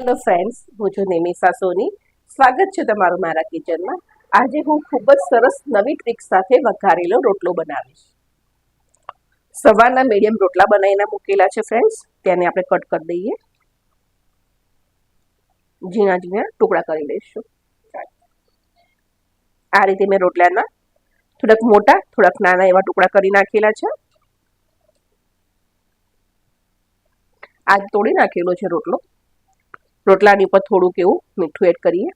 Hello friends હું છું નિમિષા સોની. સ્વાગત છે તમારું મારા કિચનમાં. આજે હું ખૂબ જ સરસ નવી ટ્રીક સાથે વઘારેલો રોટલો બનાવીશ. સવારના મીડિયમ રોટલા બનાવીને મૂકેલા છે ફ્રેન્ડ્સ તેને આપણે કટ કરી દઈએ. ઝીણા ઝીણા ટુકડા કરી લઈશું. આ રીતે મેં રોટલાના થોડાક મોટા, થોડાક નાના એવા ટુકડા કરી નાખેલા છે. આજ તોડી નાખેલો છે રોટલો. રોટલાની ઉપર થોડુંક એવું મીઠું એડ કરીએ.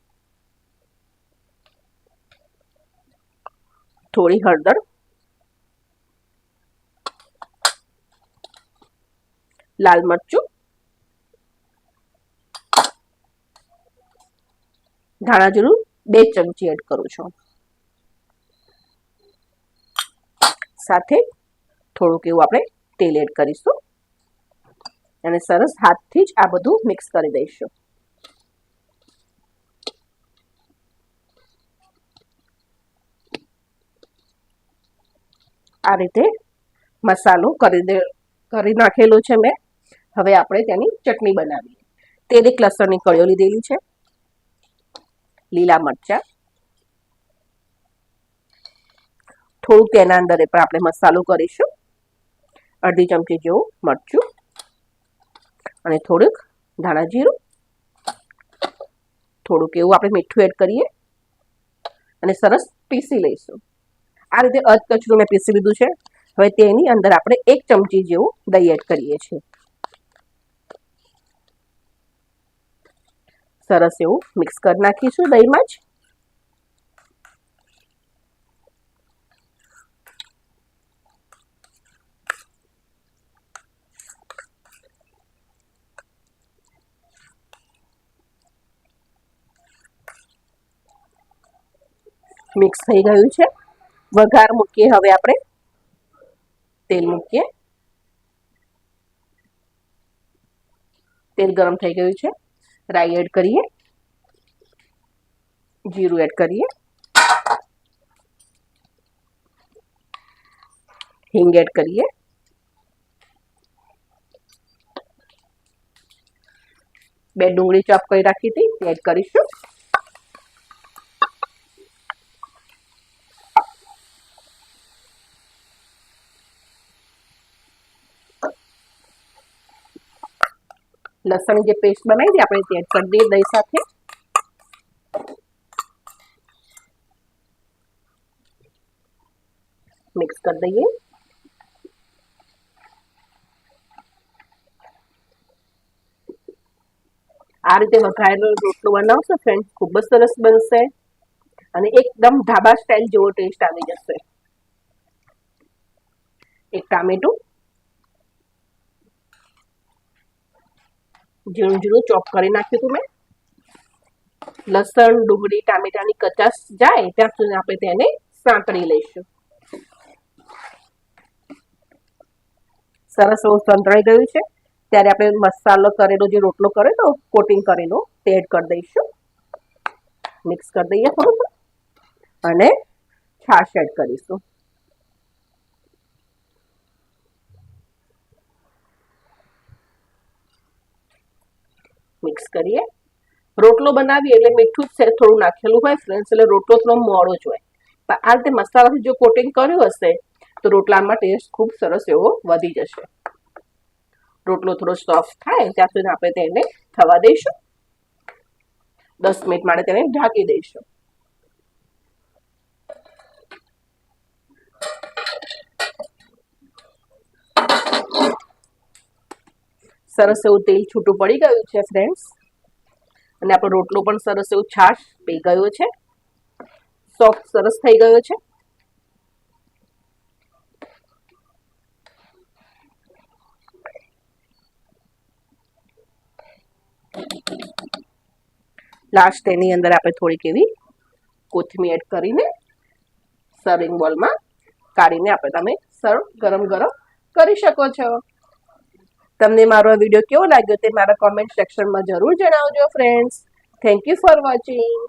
થોડી હળદર. લાલ મરચું. ધાણા જીરું બે ચમચી એડ કરું છું. સાથે થોડુંક એવું આપણે તેલ એડ કરીશું. અને સરસ હાથથી જ આ બધું મિક્સ કરી દઈશું. આ રીતે મસાલો કરી દે, કરી નાખેલો છે મેં. હવે આપણે તેની ચટણી બનાવીએ. તેલ એક લસણની કળીઓ લીધેલી છે. લીલા મરચાં. થોડુંક તેના અંદર પણ આપણે મસાલો કરીશું. અડધી ચમચી જેવું મરચું. અને થોડુંક ધાણા જીરું. થોડુંક એવું આપણે મીઠું એડ કરીએ અને સરસ પીસી લઈશું. આ રીતે અધ કચરું મેં પીસી લીધું છે. હવે તેની અંદર આપણે એક ચમચી જેવું દહીં એડ કરીએ છીએ. સરસ એવું મિક્સ કરી નાખીશું દહીંમાં જ. મિક્સ થઈ ગયું છે. વઘાર મૂકીએ હવે આપણે. તેલ મૂકીએ. તેલ ગરમ થઈ ગયું છે. રાઈ એડ કરીએ. જીરું એડ કરીએ. હિંગ એડ કરીએ. બે ડુંગળી ચોપ કરી રાખી હતી. એડ કરીશું. લસણની જે પેસ્ટ બનાવી હતી આપણે તે એડ કરી દઈએ દહીં સાથે. મિક્સ કરી દઈએ. આ રીતે વઘારેલો રોટલો બનાવશો ફ્રેન્ડ ખૂબ જ સરસ બનશે અને એકદમ ઢાબા સ્ટાઇલ જેવો ટેસ્ટ આવી જશે. એક ટામેટું ઝીણું ઝીણું ચોપ કરી નાખ્યું હતું મેં. લસણ, ડુંગળી, ટામેટાની કચાસ જાય ત્યાં સુધી આપણે તેને સાંકળી લઈશું. સરસ એવું સંતળાઈ ગયું છે. ત્યારે આપણે મસાલો કરેલો, જે રોટલો કરેલો, કોટિંગ કરેલો, તે એડ કરી દઈશું. મિક્સ કરી દઈએ થોડું અને છાશ એડ કરીશું. મિક્સ કરીએ. રોટલો બનાવીએ એટલે મીઠું જ થોડું નાખેલું હોય ફ્રેન્ડ્સ એટલે રોટલો થોડો મોડો જ હોય. પણ આ રીતે મસાલાથી જો કોટિંગ કર્યું હશે, તો રોટલામાં ટેસ્ટ ખૂબ સરસ એવો વધી જશે. રોટલો થોડો સોફ્ટ થાય, ત્યાં સુધી આપણે તેને થવા દઈશું. દસ મિનિટ માટે તેને ઢાંકી દઈશું. સરસ એવું તેલ છૂટું પડી ગયું છે ફ્રેન્ડ્સ અને આપણો રોટલો પણ સરસ એવું છાશ પી ગયો છે. સોફ્ટ સરસ થઈ ગયો છે. લાસ્ટ એની અંદર આપણે થોડીક એવી કોથમીર એડ કરીને સર્વિંગ બોલમાં કાઢીને આપણે તમે સર્વ ગરમ ગરમ કરી શકો છો. તમને મારો વીડિયો કેવો લાગ્યો તે મારા કોમેન્ટ સેક્શનમાં જરૂર જણાવજો friends thank you for watching